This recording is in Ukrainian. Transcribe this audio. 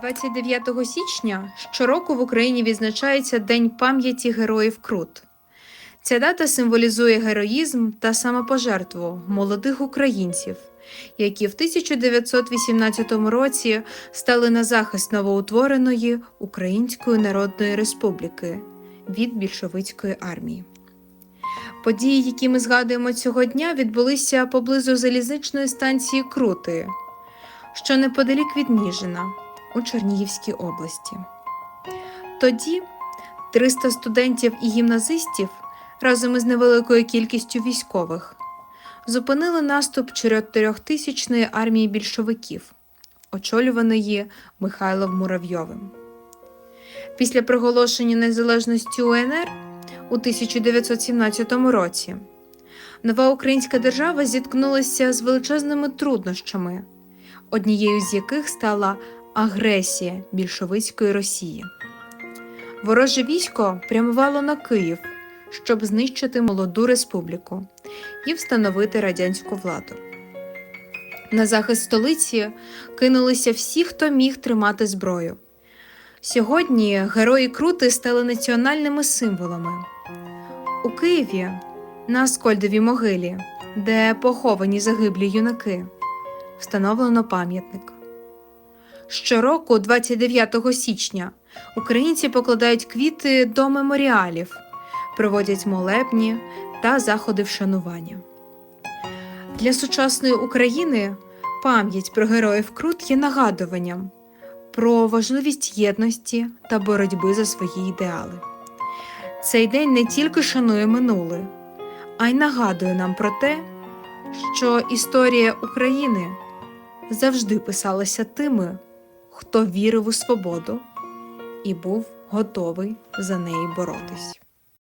29 січня щороку в Україні відзначається День пам'яті героїв Крут. Ця дата символізує героїзм та самопожертву молодих українців, які в 1918 році стали на захист новоутвореної Української Народної Республіки від більшовицької армії. Події, які ми згадуємо цього дня, відбулися поблизу залізничної станції Крути, що неподалік від Ніжина у Чернігівській області. Тоді 300 студентів і гімназистів разом із невеликою кількістю військових зупинили наступ чотирьохтисячної армії більшовиків, очолюваної Михайлом Муравйовим. Після проголошення незалежності УНР у 1917 році нова українська держава зіткнулася з величезними труднощами, однією з яких стала агресія більшовицької Росії. Вороже військо прямувало на Київ, щоб знищити молоду республіку і встановити радянську владу. На захист столиці кинулися всі, хто міг тримати зброю. Сьогодні герої Крути стали національними символами. У Києві на Аскольдовій могилі, де поховані загиблі юнаки, встановлено пам'ятник. Щороку, 29 січня, українці покладають квіти до меморіалів, проводять молебні та заходи вшанування. Для сучасної України пам'ять про героїв Крут є нагадуванням про важливість єдності та боротьби за свої ідеали. Цей день не тільки шанує минуле, а й нагадує нам про те, що історія України завжди писалася тими, хто вірив у свободу і був готовий за неї боротись.